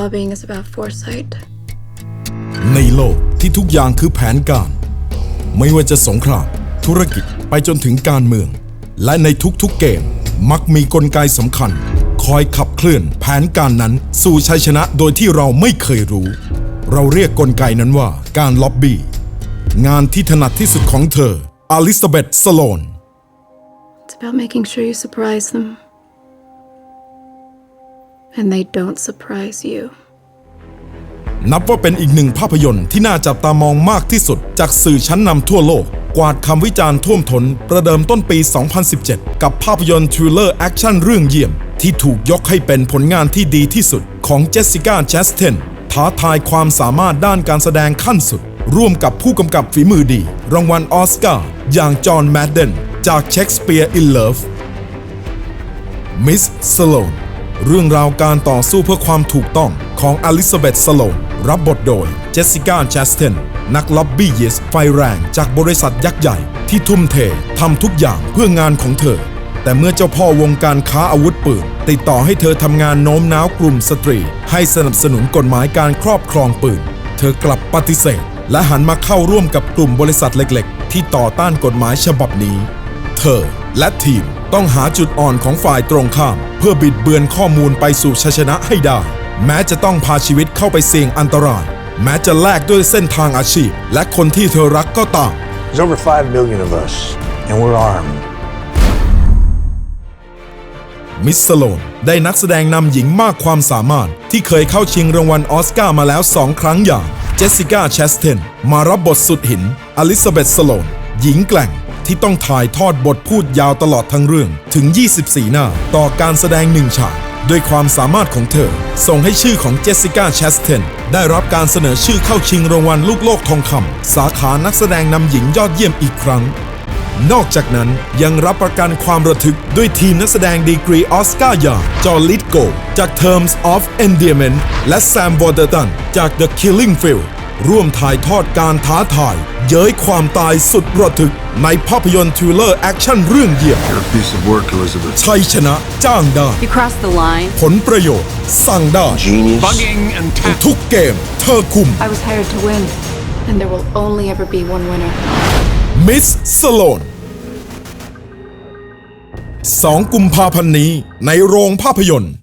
Lobbying is about foresight. ในโลกที่ทุกอย่างคือแผนการ ไม่ว่าจะสงคราม ธุรกิจไปจนถึงการเมือง และในทุกๆเกมมักมีกลไกสำคัญ คอยขับเคลื่อนแผนการนั้นสู่ชัยชนะโดยที่เราไม่เคยรู้ เราเรียกกลไกนั้นว่าการล็อบบี้ งานที่ถนัดที่สุดของเธออลิซาเบธสโลน It's about making sure you surprise them. And they don't surprise you. นับว่าเป็นอีกหนึ่งภาพยนตร์ที่น่าจับตามองมากที่สุด จากสื่อชั้นนำทั่วโลก กวาดคำวิจารณ์ท่วมทนประเดิมต้นปี 2017 กับภาพยนตร์ทริลเลอร์แอคชั่นเรื่องเยี่ยม ที่ถูกยกให้เป็นผลงานที่ดีที่สุดของเจสสิก้าแชสเทนท้าทายความสามารถด้านการแสดงขั้นสุด ร่วมกับผู้กำกับฝีมือดี รางวัลออสการ์อย่างจอห์นแมดเดนจากเชคสเปียร์อินเลิฟมิสสโลน เรื่องราวการต่อสู้เพื่อความถูกต้องของอลิซาเบธสโลนรับบทโดยเจสสิก้าแชสเทนนักล็อบบี้ยิสไฟแรงจากบริษัทยักษ์ใหญ่ที่ทุ่มเททำทุกอย่างเพื่องานของเธอ แต่เมื่อเจ้าพ่อวงการค้าอาวุธปืน ติดต่อให้เธอทำงานโน้มน้าวกลุ่มสตรี ให้สนับสนุนกฎหมายการครอบครองปืน เธอกลับปฏิเสธ และหันมาเข้าร่วมกับกลุ่มบริษัทเล็ก ๆ ที่ต่อต้านกฎหมายฉบับนี้ เธอและทีม ต้องหาจุดอ่อนของฝ่ายตรงข้าม เพื่อบิดเบือนข้อมูลไปสู่ชัยชนะให้ได้ แม้จะต้องพาชีวิตเข้าไปเสี่ยงอันตราย แม้จะแลกด้วยเส้นทางอาชีพ และคนที่เธอรักก็ตาม There's over 5 million of us, and we're armed. มิสโลนได้นักแสดงนำหญิงมากความสามารถ ที่เคยเข้าชิงรางวัลออสการ์มาแล้ว2ครั้งอย่าง เจสสิก้าแชสเทน มารับบทสุดหิน อลิซาเบธสโลน หญิงแกล่ง ที่ต้องถ่ายทอดบทพูดยาวตลอดทั้งเรื่องถึง 24 หน้า ต่อการแสดงหนึ่งฉากด้วยความสามารถของเธอ ส่งให้ชื่อของเจสสิก้าแชสเทนได้รับการเสนอชื่อเข้าชิงรางวัลลูกโลกทองคำสาขานักแสดงนำหญิงยอดเยี่ยมอีกครั้ง นอกจากนั้นยังรับประกันความระทึกด้วยทีมนักแสดงดีกรีออสการ์อย่างจอร์ลิตโกจาก Terms of Endearment และแซมวอเ e อร์ตันจาก The Killing Field ร่วมถ่ายทอดการท้าทาย เย้ยความตายสุดระทึก ในภาพยนตร์ทริลเลอร์แอคชั่นเรื่องเยี่ยม You're a piece of work, Elizabeth. ชัยชนะจ้างได้ You crossed the line. ผลประโยชน์ สั่งได้ Genius. Bugging and tap. ทุกเกม เธอคุม I was hired to win. And there will only ever be one winner. มิสสโลน2กุมภาพันธ์นี้ในโรงภาพยนตร์